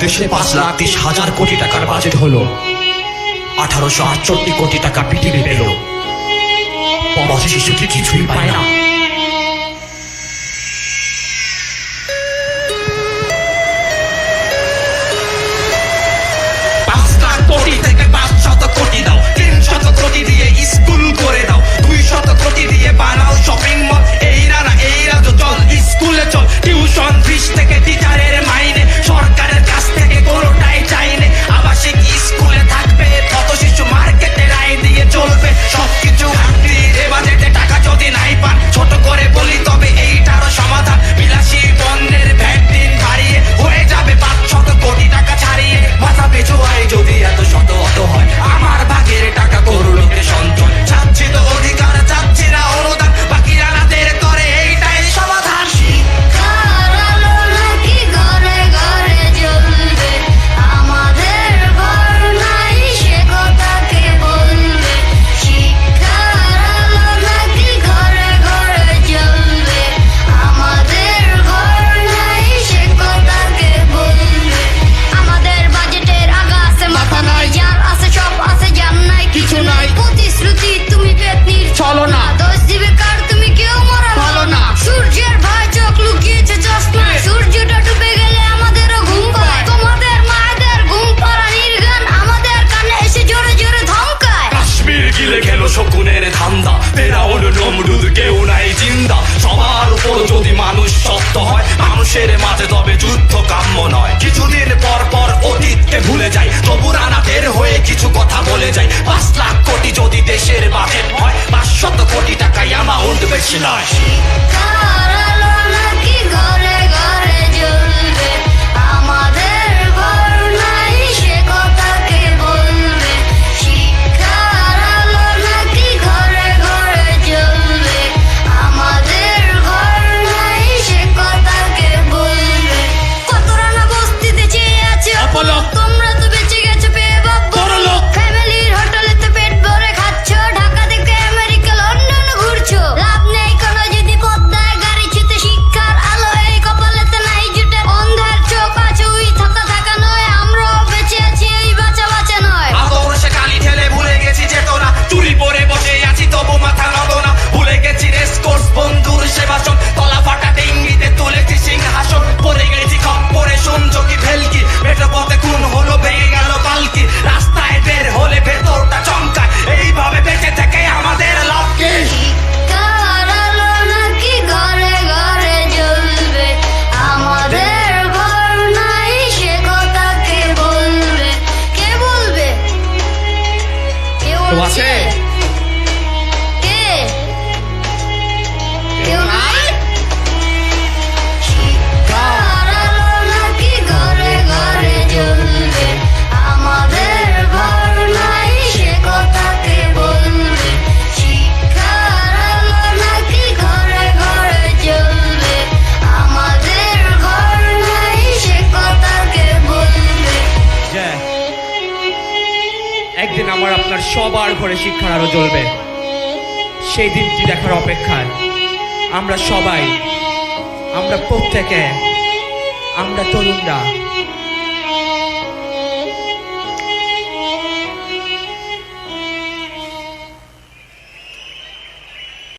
দেশে পাঁচ লাখ তিরিশ হাজার কোটি টাকার বাজেট হলো। আঠারোশো আটষট্টি কোটি টাকা পিটিবি পেল। পথ শিশুটি কিছুই পায় না। মানুষের মাঝে তবে যুদ্ধ কাম্য নয় কিছুদিন পর পর অতীতকে ভুলে যাই। তবু রানাদের হয়ে কিছু কথা বলে যাই। পাঁচ লাখ কোটি যদি দেশের বাজেট হয়, পাঁচশত কোটি টাকাই অ্যামাউন্ট বেশি নয়। 자세 আমার আপনার সবার ঘরে শিক্ষার আলো জ্বলবে। সেই দিনটি দেখার অপেক্ষায় আমরা সবাই, আমরা প্রত্যেকে, আমরা তরুণরা